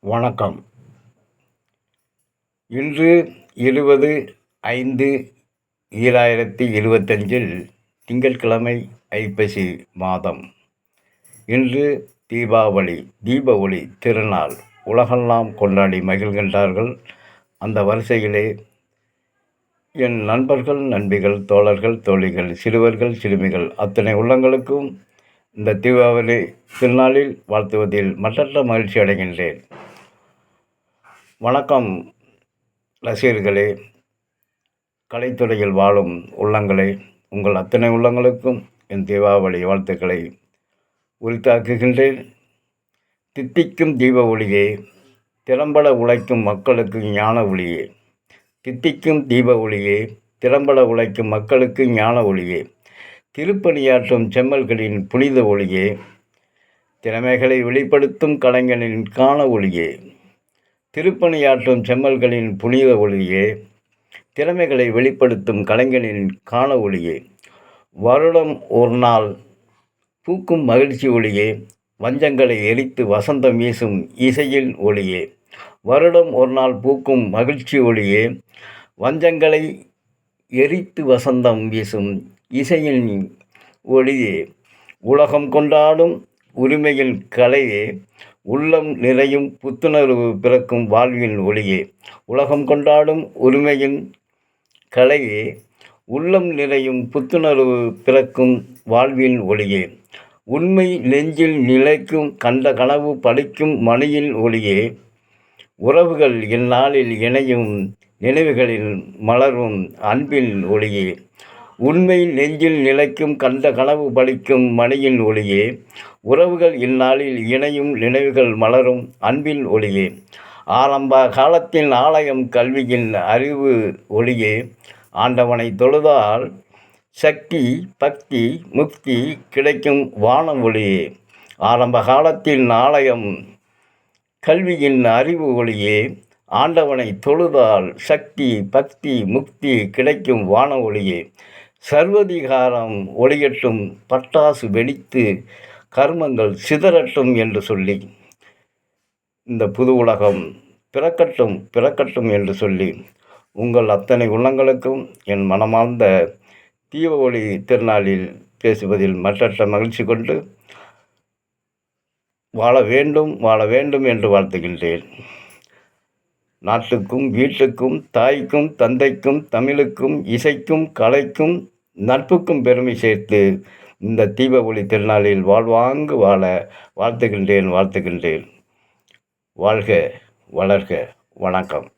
வணக்கம். இன்று இருபது ஐந்து ஈராயிரத்தி இருபத்தஞ்சில் திங்கட்கிழமை ஐப்பசி மாதம். இன்று தீபாவளி தீப ஒளி திருநாள். உலகெல்லாம் கொண்டாடி மகிழ்கின்றார்கள். அந்த வரிசையிலே என் நண்பர்கள் நண்பிகள் தோழர்கள் தோழிகள் சிறுவர்கள் சிறுமிகள் அத்தனை உள்ளங்களுக்கும் இந்த தீபாவளி திருநாளில் வாழ்த்துவதில் மற்றற்ற மகிழ்ச்சி அடைகின்றேன். வணக்கம் ரசிகர்களே. கலைத்துறையில் வாழும் உள்ளங்களே உங்கள் அத்தனை உள்ளங்களுக்கும் என் தீபாவளி வாழ்த்துக்களை உரித்தாக்குகின்றேன். தித்திக்கும் தீப ஒளியே திறம்பட உழைக்கும் மக்களுக்கு ஞான ஒளியே. தித்திக்கும் தீப ஒளியே திறம்பட உழைக்கும் மக்களுக்கு ஞான ஒளியே. திருப்பணியாற்றும் செம்மல்களின் புனித ஒளியே திறமைகளை வெளிப்படுத்தும் கலைஞனின் காண ஒளியே. திருப்பணியாற்றும் செம்மல்களின் புனித ஒளியே திறமைகளை வெளிப்படுத்தும் கலைஞனின் காண ஒளியே. வருடம் ஒரு நாள் பூக்கும் மகிழ்ச்சி ஒளியே வஞ்சங்களை எரித்து வசந்தம் வீசும் இசையில் ஒளியே. வருடம் ஒரு நாள் பூக்கும் மகிழ்ச்சி ஒளியே வஞ்சங்களை எரித்து வசந்தம் வீசும் இசையின் ஒளியே. உலகம் கொண்டாடும் உரிமையின் கலையே உள்ளம் நிறையும் புத்துணர்வு பிறக்கும் வாழ்வின் ஒளியே. உலகம் கொண்டாடும் உரிமையின் கலையே. உள்ளம் நிறையும் புத்துணர்வு பிறக்கும் வாழ்வின் ஒளியே. உண்மை நெஞ்சில் நிலைக்கும் கண்ட கனவு பழிக்கும் மணியின் ஒளியே. உறவுகள் இந்நாளில் இணையும் நினைவுகளில் மலரும் அன்பின் ஒளியே. உண்மை நெஞ்சில் நிலைக்கும் கண்ட கனவு பலிக்கும் மணியின் ஒளியே. உறவுகள் இந்நாளில் இணையும் நினைவுகள் மலரும் அன்பின் ஒளியே. ஆரம்ப காலத்தின் ஆலயம் கல்வியின் அறிவு ஒளியே. ஆண்டவனை தொழுதால் சக்தி பக்தி முக்தி கிடைக்கும் வானம் ஒளியே. ஆரம்ப காலத்தின் ஆலயம் கல்வியின் அறிவு ஒளியே. ஆண்டவனை தொழுதால் சக்தி பக்தி முக்தி கிடைக்கும் வான ஒளியே. சர்வதிகாரம் ஒளியட்டும் பட்டாசு வெடித்து கர்மங்கள் சிதறட்டும் என்று சொல்லி இந்த புது உலகம் பிறக்கட்டும் பிறக்கட்டும் என்று சொல்லி உங்கள் அத்தனை உள்ளங்களுக்கும் என் மனமார்ந்த தீப ஒளி திருநாளில் பேசுவதில் மற்றற்ற மகிழ்ச்சி கொண்டு வாழ வேண்டும் வாழ வேண்டும் என்று வாழ்த்துகின்றேன். நாட்டுக்கும் வீட்டுக்கும் தாய்க்கும் தந்தைக்கும் தமிழுக்கும் இசைக்கும் கலைக்கும் நட்புக்கும் பெருமை சேர்த்து இந்த தீப ஒளி திருநாளில் வாழ்வாங்கு வாழ வாழ்த்துகின்றேன் வாழ்த்துகின்றேன். வாழ்க வளர்க. வணக்கம்.